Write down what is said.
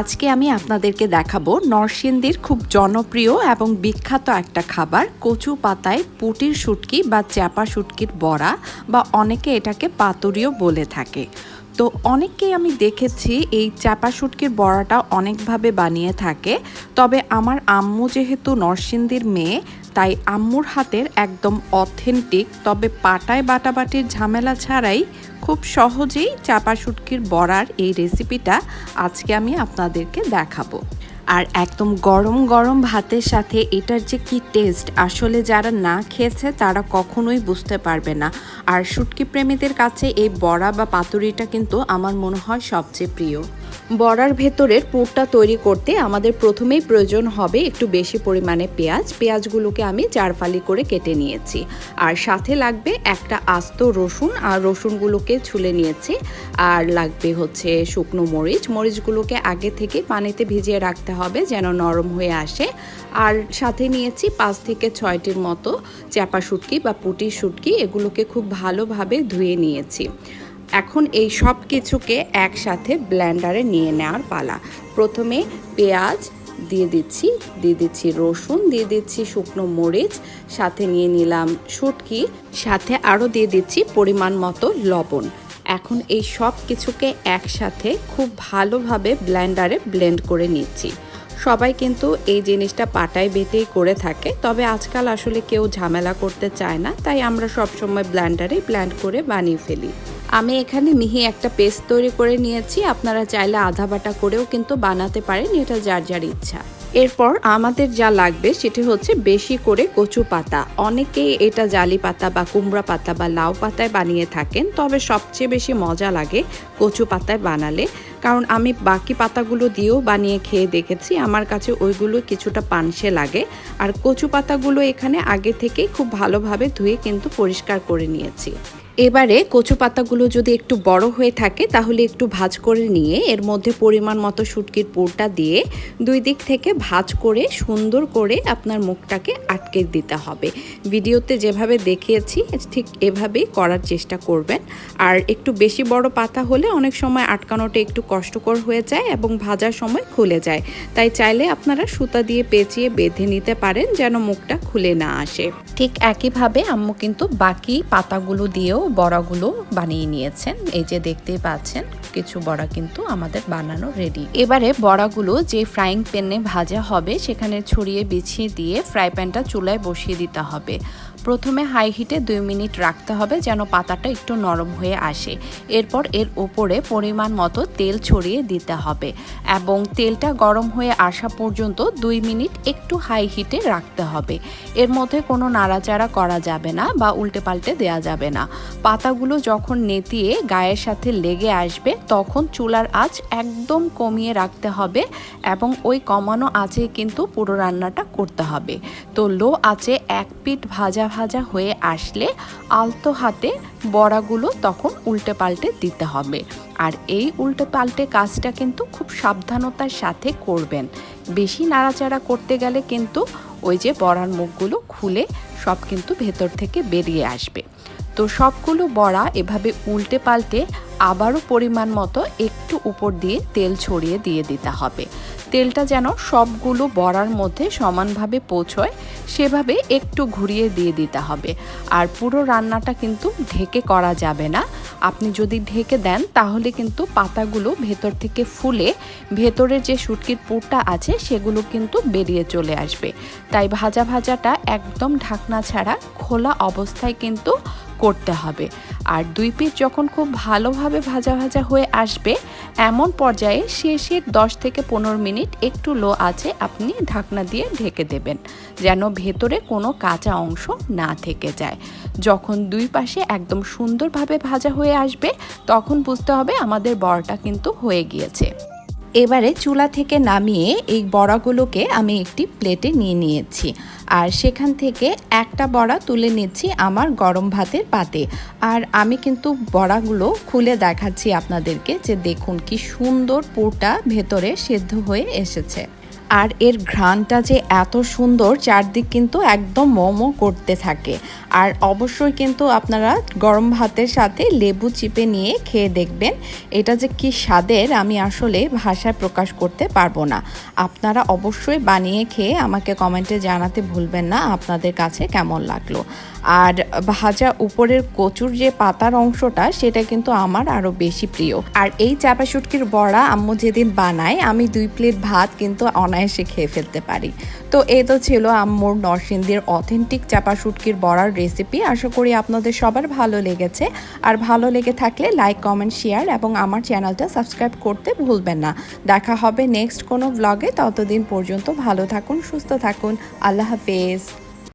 আজকে আমি আপনাদেরকে দেখাবো নরসিংদীর খুব জনপ্রিয় এবং বিখ্যাত একটা খাবার, কচু পাতায় পুটির শুটকি বা চ্যাপা শুটকির বড়া বা অনেকে এটাকে পাতুরিও বলে থাকে। তো অনেককেই আমি দেখেছি এই চাপা শুটকির বড়াটা অনেকভাবে বানিয়ে থাকে। তবে আমার আম্মু যেহেতু নরসিংদীর মেয়ে তাই আম্মুর হাতের একদম অথেন্টিক, তবে পাটায় বাটাবাটির ঝামেলা ছাড়াই খুব সহজেই চাপা শুটকির বড়ার এই রেসিপিটা আজকে আমি আপনাদেরকে দেখাবো। আর একদম গরম গরম ভাতের সাথে এটার যে কি টেস্ট আসলে যারা না খেয়েছে তারা কখনোই বুঝতে পারবে না। আর শুটকি প্রেমীদের কাছে এই বড়া বা পাতুরিটা কিন্তু আমার মনে হয় সবচেয়ে প্রিয়। বড়ার ভেতরের পুরটা তৈরি করতে আমাদের প্রথমেই প্রয়োজন হবে একটু বেশি পরিমাণে পেঁয়াজ। পেঁয়াজগুলোকে আমি চারফালি করে কেটে নিয়েছি। আর সাথে লাগবে একটা আস্ত রসুন, আর রসুনগুলোকে ছুলে নিয়েছি। আর লাগবে হচ্ছে শুকনো মরিচ। মরিচগুলোকে আগে থেকে পানিতে ভিজিয়ে রাখতে হবে যেন নরম হয়ে আসে। আর সাথে নিয়েছি পাঁচ থেকে ছয়টির মতো চাপা শুটকি বা পুটির শুটকি। এগুলোকে খুব ভালোভাবে ধুয়ে নিয়েছি। এখন এই সব কিছুকে একসাথে ব্ল্যান্ডারে নিয়ে নেওয়ার পালা। প্রথমে পেঁয়াজ দিয়ে দিচ্ছি দিয়ে দিচ্ছি রসুন, দিয়ে দিচ্ছি শুকনো মরিচ, সাথে নিয়ে নিলাম শুটকি, সাথে আরও দিয়ে দিচ্ছি পরিমাণ মতো লবণ। এখন এই সব কিছুকে একসাথে খুব ভালোভাবে ব্ল্যান্ডারে ব্লেন্ড করে নিচ্ছি। সবাই কিন্তু এই জিনিসটা পাটায় বেটেই করে থাকে, তবে আজকাল আসলে কেউ ঝামেলা করতে চায় না, তাই আমরা সবসময় ব্ল্যান্ডারেই ব্ল্যান্ড করে বানিয়ে ফেলি। আমি এখানে মিহি একটা পেস্ট তৈরি করে নিয়েছি। আপনারা চাইলে আধা বাটা করেও কিন্তু বানাতে পারেন, এটা যার যার ইচ্ছা। এরপর আমাদের যা লাগবে সেটি হচ্ছে বেশি করে কচু পাতা। অনেকেই এটা জালি পাতা বা কুমড়া পাতা বা লাউ পাতায় বানিয়ে থাকেন, তবে সবচেয়ে বেশি মজা লাগে কচু পাতায় বানালে। কারণ আমি বাকি পাতাগুলো দিয়েও বানিয়ে খেয়ে দেখেছি, আমার কাছে ওইগুলো কিছুটা পানসে লাগে। আর কচু পাতাগুলো এখানে আগে থেকেই খুব ভালোভাবে ধুয়ে কিন্তু পরিষ্কার করে নিয়েছি। এবারে কচু পাতাগুলো যদি একটু বড় হয়ে থাকে, তাহলে একটু ভাজ করে নিয়ে, এর মধ্যে পরিমাণ মতো শুটকির পুরটা দিয়ে দুই দিক থেকে ভাজ করে, সুন্দর করে আপনার মুখটাকে আটকে দিতে হবে। ভিডিওতে যেভাবে দেখিয়েছি, ঠিক এভাবেই করার চেষ্টা করবেন। আর একটু বেশি বড় পাতা হলে অনেক সময় আটকানোটা একটু কষ্টকর হয়ে যায় এবং ভাজার সময় খুলে যায়। তাই চাইলে আপনারা সুতা দিয়ে পেঁচিয়ে বেঁধে নিতে পারেন, যেন মুখটা খুলে না আসে। ঠিক একইভাবে আম্মু কিন্তু বাকি পাতাগুলো দিয়েও বড়াগুলো বানিয়ে নিয়েছেন। এই যে দেখতেই পাচ্ছেন, কিছু বড়া কিন্তু আমাদের বানানো রেডি এবারে বড়াগুলো যে ফ্রাইং প্যানে ভাজা হবে, সেখানে ছড়িয়ে বিছিয়ে দিয়ে ফ্রাই প্যানটা চুলায় বসিয়ে দিতে হবে। প্রথমে হাই হিটে দুই মিনিট রাখতে হবে যেন পাতাটা একটু নরম হয়ে আসে। এরপর এর উপরে পরিমাণ মতো তেল ছড়িয়ে দিতে হবে এবং তেলটা গরম হয়ে আসা পর্যন্ত দুই মিনিট একটু হাই হিটে রাখতে হবে। এর মধ্যে কোনো নাড়াচাড়া করা যাবে না বা উল্টে পাল্টে দেওয়া যাবে না। পাতাগুলো যখন নেতিয়ে গায়ের সাথে লেগে আসবে, তখন চুলার আঁচ একদম কমিয়ে রাখতে হবে এবং ওই কমানো আঁচে কিন্তু পুরো রান্নাটা করতে হবে। তো লো আঁচে এক পিঠ ভাজা ভাজা হয়ে আসলে আলতো হাতে বড়াগুলো তখন উল্টে পাল্টে দিতে হবে। আর এই উল্টে পাল্টে কাজটা কিন্তু খুব সাবধানতার সাথে করবেন। বেশি নাড়াচাড়া করতে গেলে কিন্তু ওই যে বড়ার মুখগুলো খুলে সব কিন্তু ভেতর থেকে বেরিয়ে আসবে। তো সবগুলো বড়া এভাবে উল্টে পাল্টে আবারও পরিমাণ মতো একটু উপর দিয়ে তেল ছড়িয়ে দিয়ে দিতে হবে। তেলটা যেন সবগুলো বড়ার মধ্যে সমানভাবে পৌঁছয়, সেভাবে একটু ঘুরিয়ে দিয়ে দিতে হবে। আর পুরো রান্নাটা কিন্তু ঢেকে করা যাবে না। আপনি যদি ঢেকে দেন, তাহলে কিন্তু পাতাগুলো ভেতর থেকে ফুলে ভেতরে যে শুটকির পুরটা আছে, সেগুলো কিন্তু বেরিয়ে চলে আসবে। তাই ভাজা ভাজাটা একদম ঢাকনা ছাড়া খোলা অবস্থায় কিন্তু করতে হবে। আর দুই পিস যখন খুব ভালোভাবে ভাজা ভাজা হয়ে আসবে, এমন পর্যায়ে শেষের দশ থেকে পনেরো মিনিট একটু লো আছে আপনি ঢাকনা দিয়ে ঢেকে দেবেন, যেন ভেতরে কোনো কাঁচা অংশ না থেকে যায়। যখন দুই পাশে একদম সুন্দরভাবে ভাজা হয়ে আসবে, তখন বুঝতে হবে আমাদের বড়টা কিন্তু হয়ে গিয়েছে। এবারে চুলা থেকে নামিয়ে এই বড়াগুলোকে আমি একটি প্লেটে নিয়ে নিয়েছি। আর সেখান থেকে একটা বড়া তুলে নিচ্ছি আমার গরম ভাতের পাতে। আর আমি কিন্তু বড়াগুলো খুলে দেখাচ্ছি আপনাদেরকে যে দেখুন কি সুন্দর পোটা ভেতরে সেদ্ধ হয়ে এসেছে। আর এর ঘ্রাণটা যে এত সুন্দর, চারদিক কিন্তু একদম মোমো করতে থাকে। আর অবশ্যই কিন্তু আপনারা গরম ভাতের সাথে লেবু চিপে নিয়ে খেয়ে দেখবেন, এটা যে কি স্বাদের আমি আসলে ভাষায় প্রকাশ করতে পারব না। আপনারা অবশ্যই বানিয়ে খেয়ে আমাকে কমেন্টে জানাতে ভুলবেন না, আপনাদের কাছে কেমন লাগল। আর ভাজা উপরের কচুর যে পাতার অংশটা, সেটা কিন্তু আমার আরও বেশি প্রিয়। আর এই চাপা শুটকির বড়া আম্মু যেদিন বানায়, আমি দুই প্লেট ভাত কিন্তু অনায়াসে খেয়ে ফেলতে পারি। তো এ তো ছিল আম্মুর নরসিংদীর অথেন্টিক চাপা শুটকির বড়ার রেসিপি আশা করি আপনাদের সবার ভালো লেগেছে। আর ভালো লেগে থাকলে লাইক কমেন্ট শেয়ার এবং আমার চ্যানেলটা সাবস্ক্রাইব করতে ভুলবেন না। দেখা হবে নেক্সট কোনো ব্লগে ততদিন পর্যন্ত ভালো থাকুন, সুস্থ থাকুন। আল্লাহ হাফেজ।